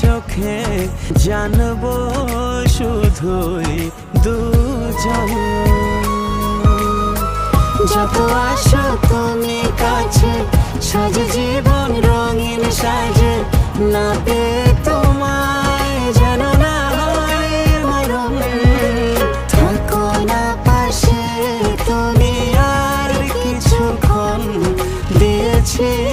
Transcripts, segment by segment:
চোখে জানব শুধুই দুজন। যত আসো তুমি কাছে, সাজ জীবন রঙিন সাজে, না পে তোমায় যেন না হয় মরণ। থাকো না পাশে, তুমি আর কিছুক্ষণ দিয়েছি।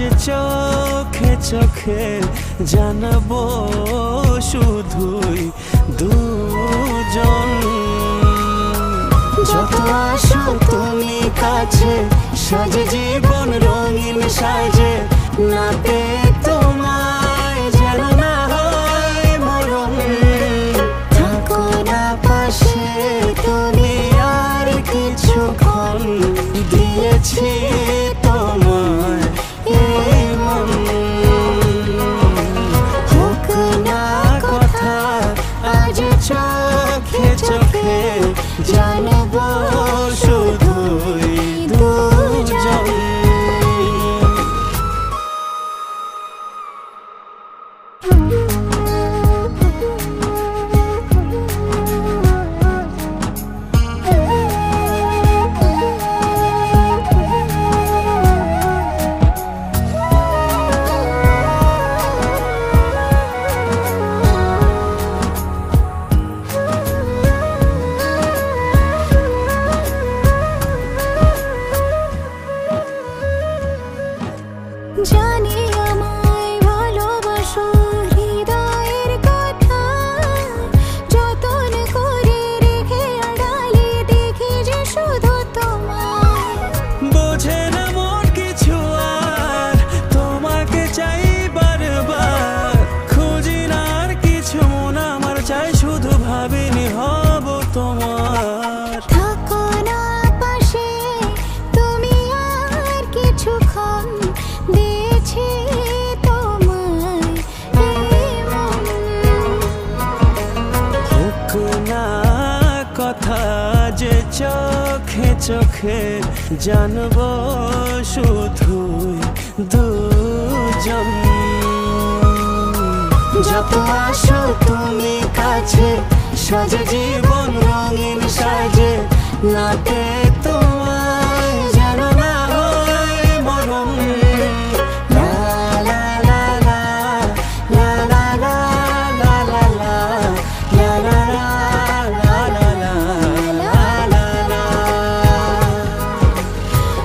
যে চোখে চোখে জানব শুধুই দুজন। যত আসো তুমি কাছে, সাজে জীবন রঙিন সাজে না পে তোমায় না হয় তুমি আর দিয়েছি তোমায় চোখে চোখে জানব। কথা যে চোখে চোখে জানব শুধু দুজন। যত আসো তুমি কাছে, সাজে জীবন রঙিন সাজে লাটে